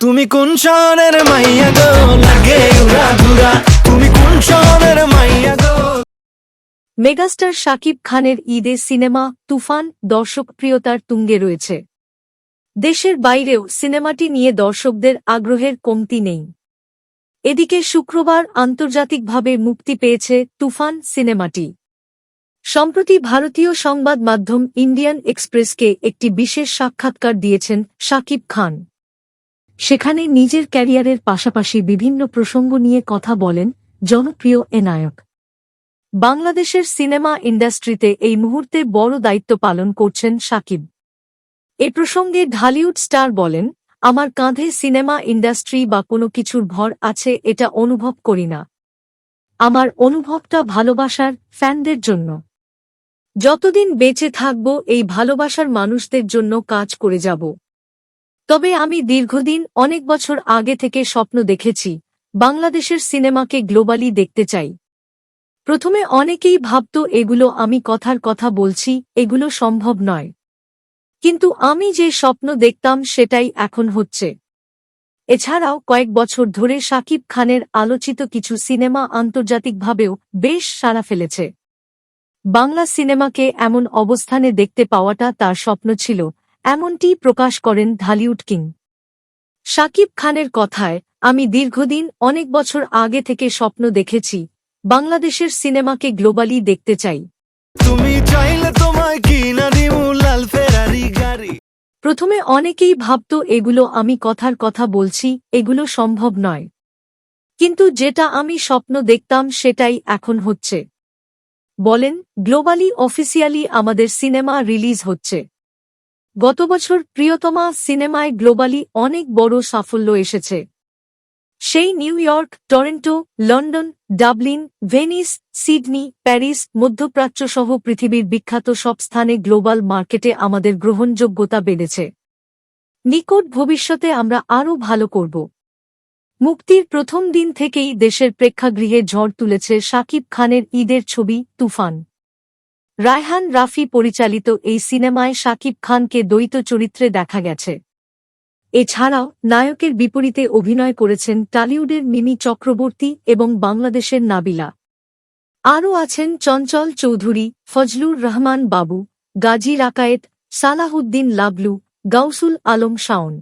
তুমি কোন শহরের মাইয়া গো? লাগে উড়া ধুরা। তুমি কোন শহরের মাইয়া গো? মেগাস্টার শাকিব খানের ঈদে সিনেমা, তুফান, দর্শকপ্রিয়তার তুঙ্গে রয়েছে। দেশের বাইরেও সিনেমাটি নিয়ে দর্শকদের আগ্রহের কমতি নেই। এদিকে শুক্রবার আন্তর্জাতিকভাবে মুক্তি পেয়েছে তুফান সিনেমাটি। সম্প্রতি ভারতীয় সংবাদ মাধ্যম ইন্ডিয়ান এক্সপ্রেসকে একটি বিশেষ সাক্ষাৎকার দিয়েছেন শাকিব খান। সেখানে নিজের ক্যারিয়ারের পাশাপাশি বিভিন্ন প্রসঙ্গ নিয়ে কথা বলেন জনপ্রিয় এ নায়ক। বাংলাদেশের সিনেমা ইন্ডাস্ট্রিতে এই মুহূর্তে বড় দায়িত্ব পালন করছেন সাকিব। এ প্রসঙ্গে ঢালিউড স্টার বলেন, আমার কাঁধে সিনেমা ইন্ডাস্ট্রি বা কোনো কিছুর ভর আছে, এটা অনুভব করি না। আমার অনুভবটা ভালোবাসার ফ্যানদের জন্য। যতদিন বেঁচে থাকব, এই ভালোবাসার মানুষদের জন্য কাজ করে যাব। তবে আমি দীর্ঘদিন, অনেক বছর আগে থেকে স্বপ্ন দেখেছি, বাংলাদেশের সিনেমাকে গ্লোবালি দেখতে চাই। প্রথমে অনেকেই ভাবত, এগুলো আমি কথার কথা বলছি, এগুলো সম্ভব নয়। কিন্তু আমি যে স্বপ্ন দেখতাম, সেটাই এখন হচ্ছে। এছাড়াও কয়েক বছর ধরে শাকিব খানের আলোচিত কিছু সিনেমা আন্তর্জাতিকভাবেও বেশ সাড়া ফেলেছে। বাংলা সিনেমাকে এমন অবস্থানে দেখতে পাওয়াটা তার স্বপ্ন ছিল এমনটি প্রকাশ করেন ঢালিউড কিং। শাকিব খানের কথায় আমি দীর্ঘদিন অনেক বছর আগে থেকে স্বপ্ন দেখেছি বাংলাদেশের সিনেমাকে গ্লোবালি দেখতে চাই। তুমি চাইলে তোমায় কিনা লাল ফেরারি গাড়ি। প্রথমে অনেকেই ভাবত এগুলো আমি কথার কথা বলছি এগুলো সম্ভব নয়। কিন্তু যেটা আমি স্বপ্ন দেখতাম সেটাই এখন হচ্ছে। বলেন গ্লোবালি অফিসিয়ালি আমাদের সিনেমা রিলিজ হচ্ছে। গত বছর প্রিয়তমা সিনেমায় গ্লোবালি অনেক বড় সাফল্য এসেছে। সেই New York, Toronto, London, Dublin, Venice, Sydney, Paris মধ্যপ্রাচ্য সহ পৃথিবীর বিখ্যাত সব স্থানে গ্লোবাল মার্কেটে আমাদের গ্রহণযোগ্যতা বেড়েছে। নিকট ভবিষ্যতে আমরা আরও ভালো করব। মুক্তির প্রথম দিন থেকেই দেশের প্রেক্ষাগৃহে ঝড় তুলেছে শাকিব খানের ঈদের ছবি তুফান। রায়হান রাফি পরিচালিত এই সিনেমায় শাকিব খানকে দ্বৈত চরিত্রে দেখা গেছে। এছাড়াও নায়কের বিপরীতে অভিনয় করেছেন টালিউডের মিমি চক্রবর্তী এবং বাংলাদেশের নাবিলা। আরও আছেন চঞ্চল চৌধুরী, ফজলুর রহমান বাবু গাজী রাকায়েত সালাহুদ্দিন লাবলু, গাউসুল আলম শাওন।